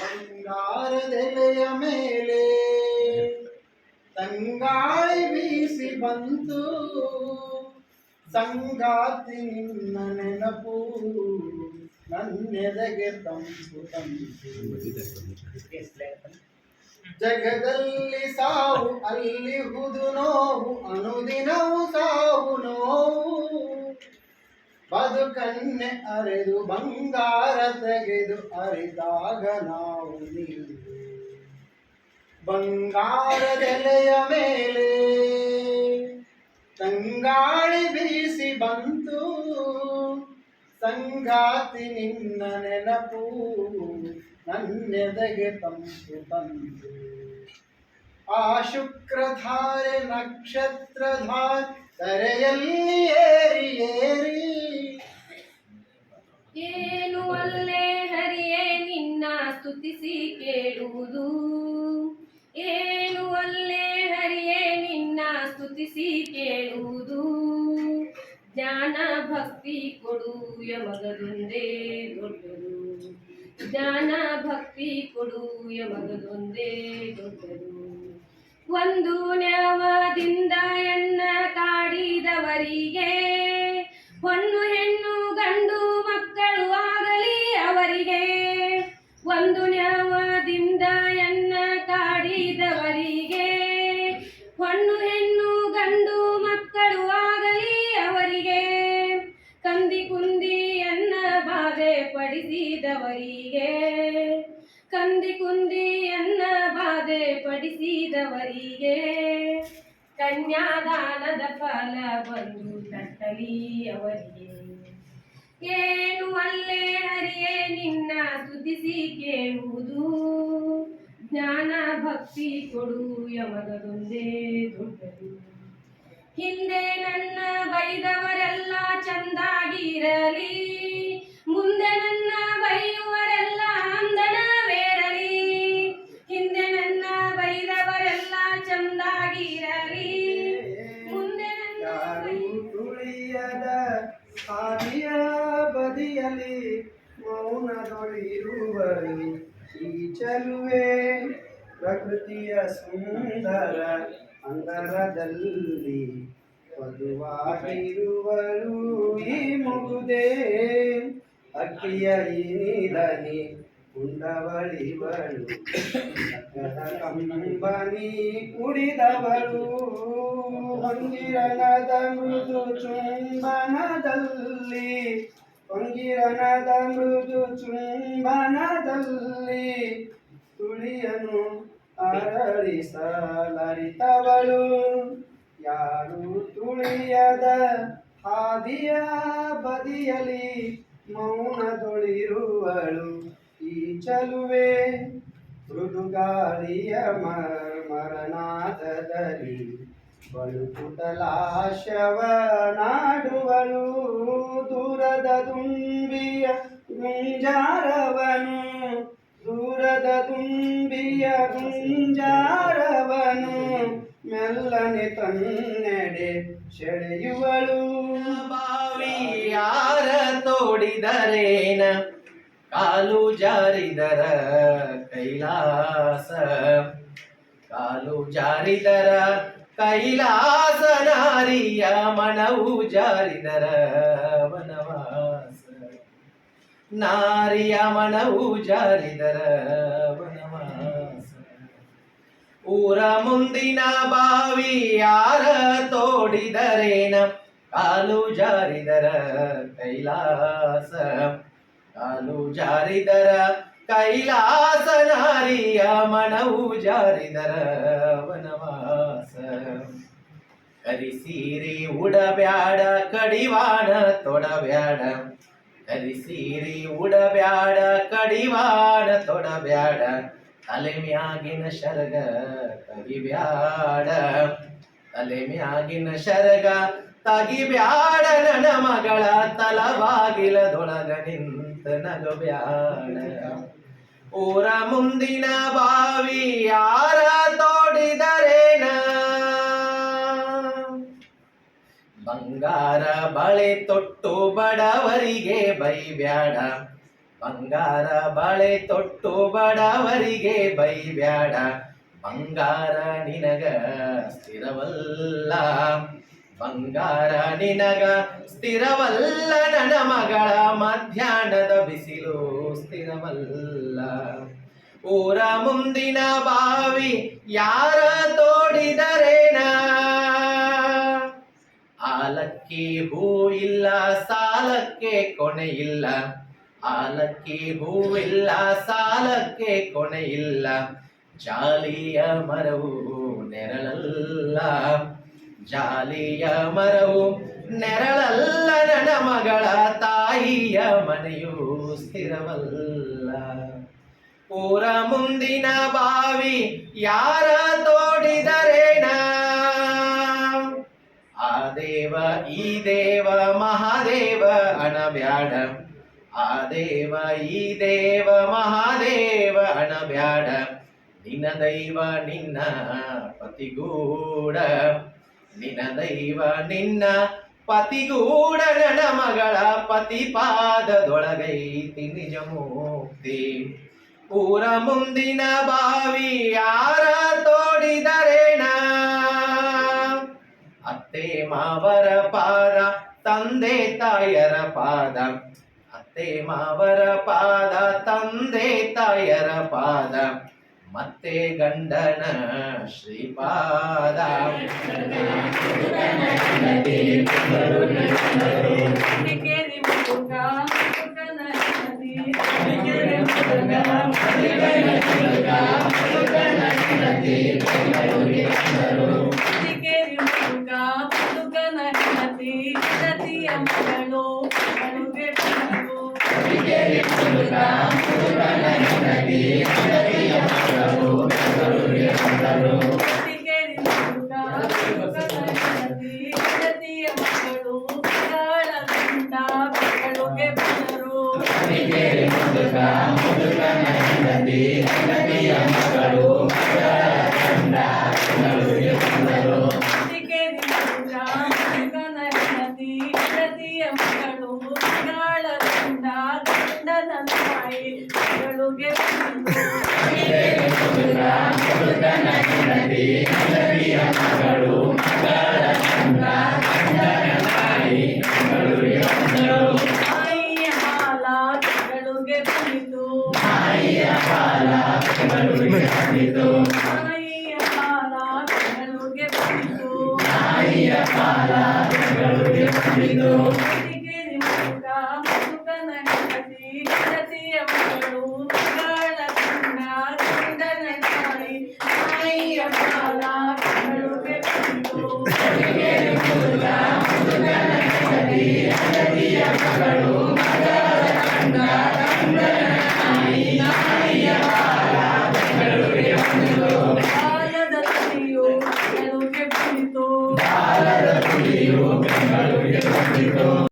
ಬಂಗಾರದೆಲೆಯ ಮೇಲೆ ತಂಗಾಳಿ ಬೀಸಿ ಬಂತು ಸಂಗಾತಿ ನಿನ್ನ ನೆನಪು ನನ್ನೆದೆಗೆ ತಂಪು ತಂಪು ಜಗದಲ್ಲಿ ಸಾವು ಅಲ್ಲಿ ಹುದು ನೋವು ಅನುದಿನವು ಸಾವು ನೋವು ಬದುಕನ್ನೆ ಅರೆದು ಬಂಗಾರ ತೆಗೆದು ಅರಿದಾಗ ನಾವು ನೀವು ಬಂಗಾರದೆಲೆಯ ಮೇಲೆ ತಂಗಾಳಿ ಬೀಸಿ ಬಂತು. ಸಂಗಾತಿ ನಿನ್ನ ನೆನಪು ನನ್ನೆದೆಗೆ ತಂಪು ತಂತು ಆ ಶುಕ್ರಧಾರೆ ನಕ್ಷತ್ರಧಾರೆ ತರೆಯಲ್ಲಿ ಏರಿ ಏರಿ ಏನು ಅಲ್ಲೇ ಹರಿಯೇ ನಿನ್ನ ಸ್ತುತಿಸಿ ಕೇಳುವುದು? ಏನು ಅಲ್ಲೇ ಹರಿಯೇ ನಿನ್ನ ಸ್ತುತಿಸಿ ಕೇಳುವುದು? ಜ್ಞಾನ ಭಕ್ತಿ ಕೊಡು ಯಮಗದೊಂದೇ ದೊಡ್ಡದು. ಜ್ಞಾನ ಭಕ್ತಿ ಕೊಡು ಯಮಗದೊಂದೇ ದೊಡ್ಡದು. ಒಂದು ಕನ್ಯಾದಾನದ ಫಲ ಬಂದು ತಟ್ಟಲಿ ಅವರಿಗೆ. ಏನು ಅಲ್ಲೇ ಹರಿಯೇ ನಿನ್ನ ತುತಿಸಿ ಕೇಳುವುದು. ಜ್ಞಾನ ಭಕ್ತಿ ಕೊಡು ಯಮಗದೊಂದೇ ದೊಡ್ಡದು. ಹಿಂದೆ ನನ್ನ ಬೈದವರೆಲ್ಲ ಚಂದಾಗಿರಲಿ. ಮುಂದೆ ನನ್ನ ಬೈಯುವರೆಲ್ಲ ಸುಂದರ ಅಂಗರದಲ್ಲಿ ವಧುವಾಗಿರುವಳು ಈ ಮುಗುದೇ. ಅಕ್ಕಿಯ ಈ ನೀಲನಿ ಉಂಡವಳಿವಳು ಕಂಬನಿ ಕುಡಿದವಳು. ಹೊಂದಿರನದ ಮೃದು ಚುಂಬನದಲ್ಲಿ. ಹೊಂಗಿರನದ ಮೃದು ಚುಂಬನದಲ್ಲಿ. ತುಳಿಯನು ಅರಳಿಸಲರಿತವಳು ಯಾರು ತುಳಿಯದ ಹಾದಿಯ ಬದಿಯಲಿ ಮೌನದೊಳಿರುವಳು ಈ ಚಲುವೆ ಮೃದುಗಾಳಿಯ ಮರನಾದದಲ್ಲಿ ಬಳುಕುಟಲಾಶವ ನಾಡುವಳು ದೂರದ ದುಂಬಿಯ ಗುಂಜಾರವನು ದೂರದ ತುಂಬಿಯ ಗುಂಜಾರವನು ಮೆಲ್ಲನೆ ತನ್ನೆಡೆ ಸೆಳೆಯುವಳು. ಬಾವಿಯಾರ ತೋಡಿದರೇನ? ಕಾಲು ಜಾರಿದರ ಕೈಲಾಸ. ಕಾಲು ಜಾರಿದರ ಕೈಲಾಸ ನಾರಿಯ ಮನವು ಜಾರಿದರ. ನಾರಿಯ ಮನವು ಜಾರಿದರ ವನವಾಸ ಊರ ಮುಂದಿನ ಬಾವಿ ಯಾರ ತೋಡಿದರೇನ ಕಾಲು ಜಾರಿದರ ಕೈಲಾಸ ಕಾಲು ಜಾರಿದರ ಕೈಲಾಸ ನಾರಿಯ ಮನವು ಜಾರಿದರ ವನವಾಸ ಕರಿಸೀರಿ ಉಡಬ್ಯಾಡ ಕಡಿವಾಣ ತೊಡಬ್ಯಾಡ ಕರಿಸೀರಿ ಉಡಬ್ಯಾಡ ಕಡಿವಾಡ ತೊಡಬ್ಯಾಡ, ತಲೆ ಮ್ಯಾಗಿನ ಶರಗ ತಗಿಬ್ಯಾಡ. ತಲೆ ಮ್ಯಾಗಿನ ಶರಗ ತಗಿಬ್ಯಾಡ, ನನ್ನ ಮಗಳ ತಲಬಾಗಿಲದೊಳಗ ನಿಂತ ನಗಬ್ಯಾಡ. ಊರ ಮುಂದಿನ ಬಾವಿ ಯಾರ ಬಂಗಾರ ಬಳೆ ತೊಟ್ಟು ಬಡವರಿಗೆ ಬೈಬ್ಯಾಡ. ಬಂಗಾರ ಬಳೆ ತೊಟ್ಟು ಬಡವರಿಗೆ ಬೈಬ್ಯಾಡ. ಬಂಗಾರ ನಿನಗ ಸ್ಥಿರವಲ್ಲ. ಬಂಗಾರ ನಿನಗ ಸ್ಥಿರವಲ್ಲ. ನನ್ನ ಮಗಳ ಮಧ್ಯಾಹ್ನದ ಬಿಸಿಲು ಸ್ಥಿರವಲ್ಲ. ಊರ ಮುಂದಿನ ಬಾವಿ ಯಾರ ತೋಡಿದರೇನ ಆಲಕ್ಕಿ ಹೂ ಇಲ್ಲ, ಸಾಲಕ್ಕೆ ಕೊನೆ ಇಲ್ಲ. ಆಲಕ್ಕಿ ಹೂ ಇಲ್ಲ, ಸಾಲಕ್ಕೆ ಕೊನೆ ಇಲ್ಲ. ಜಾಲಿಯ ಮರವು ನೆರಳಲ್ಲ. ಜಾಲಿಯ ಮರವು ನೆರಳಲ್ಲ. ನನ್ನ ಮಗಳ ತಾಯಿಯ ಮನೆಯು ಸ್ಥಿರವಲ್ಲ. ಊರ ಮುಂದಿನ ಬಾವಿ ಯಾರ ತೋಡಿದರೇನ ದೇವ ಈ ದೇವ ಮಹಾದೇವ ಅಣಬ್ಯಾಡ ಆ ದೇವ ಈ ದೇವ ಮಹಾದೇವ ಅಣಬ್ಯಾಡ ನಿನ್ನ ದೈವ ನಿನ್ನ ಪತಿಗೂಡ ನಿನ್ನ ದೈವ ನಿನ್ನ ಪತಿಗೂಡ ನನ್ನ ಮಗಳ ಪತಿಪಾದದೊಳಗೈತಿ ನಿಜ ಮುಕ್ತಿ ಊರ ಮುಂದಿನ ಬಾವಿ ಯಾರ ತೋಡಿದರೇನ ಮಾವರ ಪಾದ ತಂದೆ ತಾಯರ ಪಾದ ಅತ್ತೆ ಮಾವರ ಪಾದ ತಂದೆ ತಾಯರ ಪಾದ ಮತ್ತೆ ಗಂಡನ ಶ್ರೀಪಾದ Amen.